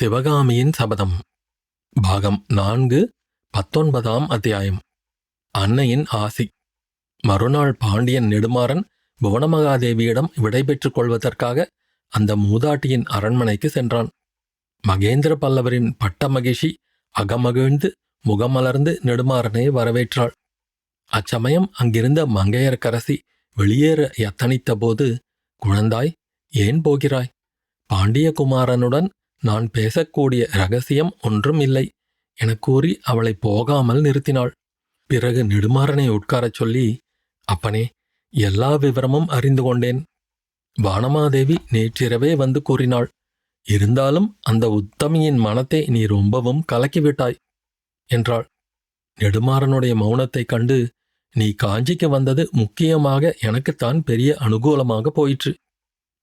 சிவகாமியின் சபதம். பாகம் நான்கு பத்தொன்பதாம் அத்தியாயம். அன்னையின் ஆசி. மறுநாள் பாண்டியன் நெடுமாறன் புவனமகாதேவியிடம் விடைபெற்றுக் கொள்வதற்காக அந்த மூதாட்டியின் அரண்மனைக்கு சென்றான். மகேந்திர பல்லவரின் பட்ட மகிழ்ச்சி அகமகிழ்ந்து முகமலர்ந்து நெடுமாறனை வரவேற்றாள். அச்சமயம் அங்கிருந்த மங்கையர்க்கரசி வெளியேற எத்தனித்தபோது குழந்தாய் ஏன் போகிறாய்? பாண்டியகுமாரனுடன் நான் பேசக்கூடிய ரகசியம் ஒன்றும் இல்லை எனக் கூறி அவளை போகாமல் நிறுத்தினாள். பிறகு நெடுமாறனை உட்காரச் சொல்லி அப்பனே எல்லா விவரமும் அறிந்து கொண்டேன். வானமாதேவி நேற்றிரவே வந்து கூறினாள் இருந்தாலும் அந்த உத்தமியின் மனத்தை நீ ரொம்பவும் கலக்கிவிட்டாய் என்றாள். நெடுமாறனுடைய மௌனத்தைக் கண்டு நீ காஞ்சிக்கு வந்தது முக்கியமாக எனக்குத்தான் பெரிய அனுகூலமாக போயிற்று.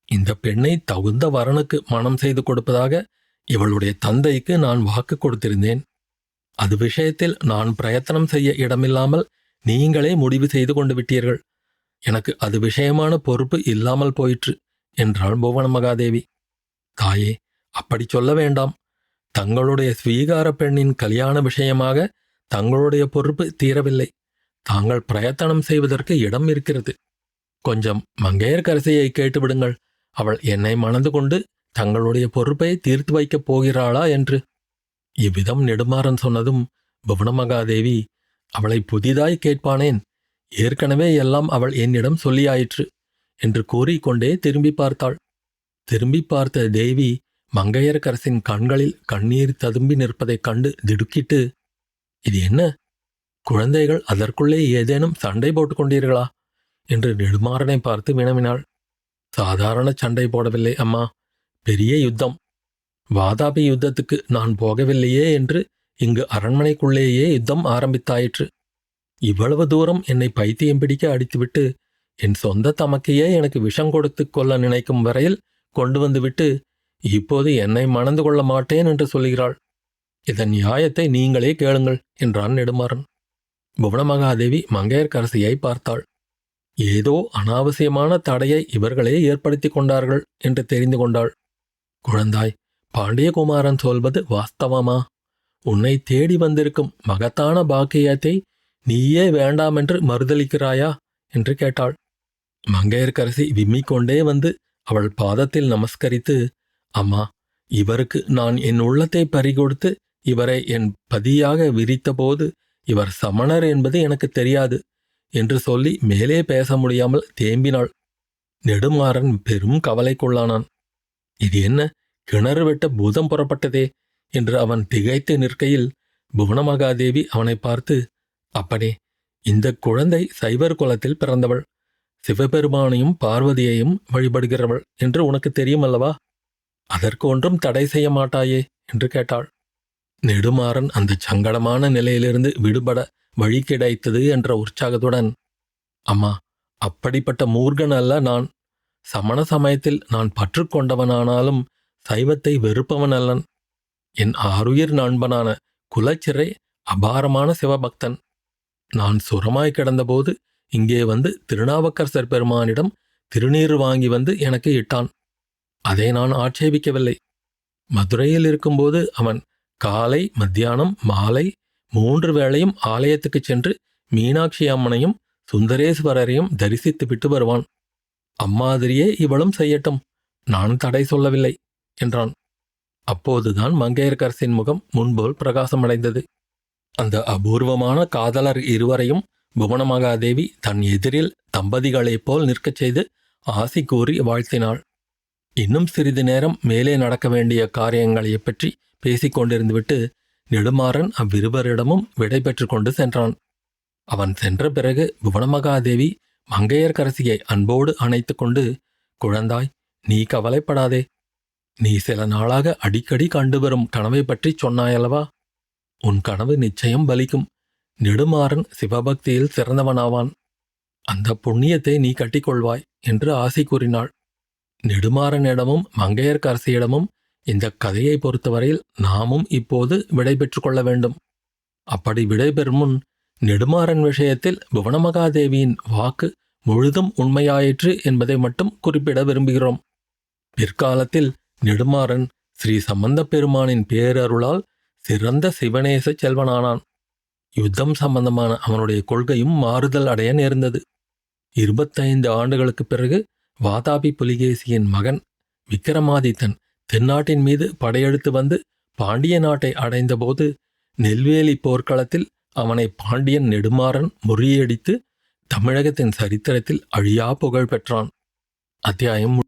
இந்த பெண்ணை தகுந்த வரனுக்கு மனம் செய்து கொடுப்பதாக இவளுடைய தந்தைக்கு நான் வாக்கு கொடுத்திருந்தேன். அது விஷயத்தில் நான் பிரயத்தனம் செய்ய இடமில்லாமல் நீங்களே முடிவு செய்து கொண்டு விட்டீர்கள். எனக்கு அது விஷயமான பொறுப்பு இல்லாமல் போயிற்று என்றாள் புவன மகாதேவி. தாயே அப்படி சொல்ல வேண்டாம். தங்களுடைய ஸ்வீகார பெண்ணின் கல்யாண விஷயமாக தங்களுடைய பொறுப்பு தீரவில்லை. தாங்கள் பிரயத்தனம் செய்வதற்கு இடம் இருக்கிறது. கொஞ்சம் மங்கையர்கரசையை கேட்டுவிடுங்கள். அவள் என்னை மணந்து கொண்டு தங்களுடைய பொறுப்பை தீர்த்து வைக்கப் போகிறாளா என்று. இவ்விதம் நெடுமாறன் சொன்னதும் புவனமகாதேவி அவளை புதிதாய் கேட்பானேன். ஏற்கனவே எல்லாம் அவள் என்னிடம் சொல்லியாயிற்று என்று கூறிக்கொண்டே திரும்பி பார்த்தாள். திரும்பி பார்த்த தேவி மங்கையரக்கரசின் கண்களில் கண்ணீர் ததும்பி நிற்பதைக் கண்டு திடுக்கிட்டு இது என்ன? குழந்தைகள் அதற்குள்ளே ஏதேனும் சண்டை போட்டுக் கொண்டீர்களா? என்று நெடுமாறனை பார்த்து வினவினாள். சாதாரண சண்டை போடவில்லை அம்மா. பெரிய யுத்தம். வாதாபி யுத்தத்துக்கு நான் போகவில்லையே என்று இங்கு அரண்மனைக்குள்ளேயே யுத்தம் ஆரம்பித்தாயிற்று. இவ்வளவு தூரம் என்னை பைத்தியம் பிடிக்க அடித்துவிட்டு என் சொந்த தமக்கையே எனக்கு விஷம் கொடுத்து கொள்ள நினைக்கும் வரையில் கொண்டு வந்துவிட்டு இப்போது என்னை மணந்து கொள்ள மாட்டேன் என்று சொல்கிறாள். இதன் நியாயத்தை நீங்களே கேளுங்கள் என்றான் நெடுமாறன். புவனமகாதேவி மங்கையர்க்கரசியை பார்த்தாள். ஏதோ அனாவசியமான தடையை இவர்களே ஏற்படுத்திக் கொண்டார்கள் என்று தெரிந்து கொண்டாள். குழந்தாய் பாண்டியகுமாரன் சொல்வது வாஸ்தவமா? உன்னை தேடி வந்திருக்கும் மகத்தான பாக்கியத்தை நீயே வேண்டாமென்று மறுதளிக்கிறாயா? என்று கேட்டாள். மங்கையர்க்கரசி விம்மிக்கொண்டே வந்து அவள் பாதத்தில் நமஸ்கரித்து அம்மா இவருக்கு நான் என் உள்ளத்தை பறிகொடுத்து இவரை என் பதியாக விரித்தபோது இவர் சமணர் என்பது எனக்கு தெரியாது என்று சொல்லி மேலே பேச முடியாமல் தேம்பினாள். நெடுமாறன் பெரும் கவலைக்குள்ளானான். இது என்ன? கிணறு வெட்ட பூதம் புறப்பட்டதே? என்று அவன் திகைத்து நிற்கையில் புவனமகாதேவி அவனை பார்த்து அப்பனே இந்த குழந்தை சைவர் குலத்தில் பிறந்தவள். சிவபெருமானையும் பார்வதியையும் வழிபடுகிறவள் என்று உனக்கு தெரியுமல்லவா? அதற்கு ஒன்றும் தடை செய்ய மாட்டாயே? என்று கேட்டாள். நெடுமாறன் அந்த சங்கடமான நிலையிலிருந்து விடுபட வழி கிடைத்தது என்ற உற்சாகத்துடன் அம்மா அப்படிப்பட்ட மூர்கன் அல்ல நான். சமண சமயத்தில் நான் பற்றுக்கொண்டவனானாலும் சைவத்தை வெறுப்பவன் அல்லன். என் ஆருயிர் நண்பனான குலச்சிறை அபாரமான சிவபக்தன். நான் சுரமாய் கிடந்தபோது இங்கே வந்து திருநாவுக்கரசர் பெருமானிடம் திருநீர் வாங்கி வந்து எனக்கு இட்டான். அதை நான் ஆட்சேபிக்கவில்லை. மதுரையில் இருக்கும்போது அவன் காலை மத்தியானம் மாலை மூன்று வேளையும் ஆலயத்துக்குச் சென்று மீனாட்சி அம்மனையும் சுந்தரேஸ்வரரையும் தரிசித்து விட்டு வருவான். அம்மாதிரியே இவளும் செய்யட்டும். நான் தடை சொல்லவில்லை என்றான். அப்போதுதான் மங்கையர்கரசின் முகம் முன்போல் பிரகாசமடைந்தது. அந்த அபூர்வமான காதலர் இருவரையும் புவனமகாதேவி தன் எதிரில் தம்பதிகளைப் போல் நிற்கச் செய்து ஆசி கூறி வாழ்த்தினாள். இன்னும் சிறிது நேரம் மேலே நடக்க வேண்டிய காரியங்களைப் பற்றி பேசிக்கொண்டிருந்துவிட்டு நெடுமாறன் அவ்விருவரிடமும் விடை கொண்டு சென்றான். அவன் சென்ற பிறகு புவனமகாதேவி மங்கையர்க்கரசியை அன்போடு அணைத்து கொண்டு குழந்தாய் நீ கவலைப்படாதே. நீ சில நாளாக அடிக்கடி கண்டு வரும் கனவை பற்றி சொன்னாயல்லவா? உன் கனவு நிச்சயம் பலிக்கும். நெடுமாறன் சிவபக்தியில் சிறந்தவனாவான். அந்த புண்ணியத்தை நீ கட்டிக்கொள்வாய் என்று ஆசை கூறினாள். நெடுமாறனிடமும் மங்கையர்க்கரசியிடமும் இந்த கதையை பொறுத்தவரையில் நாமும் இப்போது விடை கொள்ள வேண்டும். அப்படி விடைபெறும் முன் நெடுமாறன் விஷயத்தில் புவனமகாதேவியின் வாக்கு முழுதும் உண்மையாயிற்று என்பதை மட்டும் குறிப்பிட விரும்புகிறோம். பிற்காலத்தில் நெடுமாறன் ஸ்ரீ சம்பந்தப் பெருமானின் பேரருளால் சிறந்த சிவநேச செல்வனானான். யுத்தம் சம்பந்தமான அவனுடைய கொள்கையும் மாறுதல் அடைய நேர்ந்தது. இருபத்தைந்து ஆண்டுகளுக்குப் பிறகு வாதாபி புலிகேசியின் மகன் விக்கிரமாதித்தன் தென்னாட்டின் மீது படையெடுத்து வந்து பாண்டிய நாட்டை அடைந்தபோது நெல்வேலி போர்க்களத்தில் அவனை பாண்டியன் நெடுமாறன் முறியடித்து தமிழகத்தின் சரித்திரத்தில் அழியா புகழ் பெற்றான். அத்தியாயம்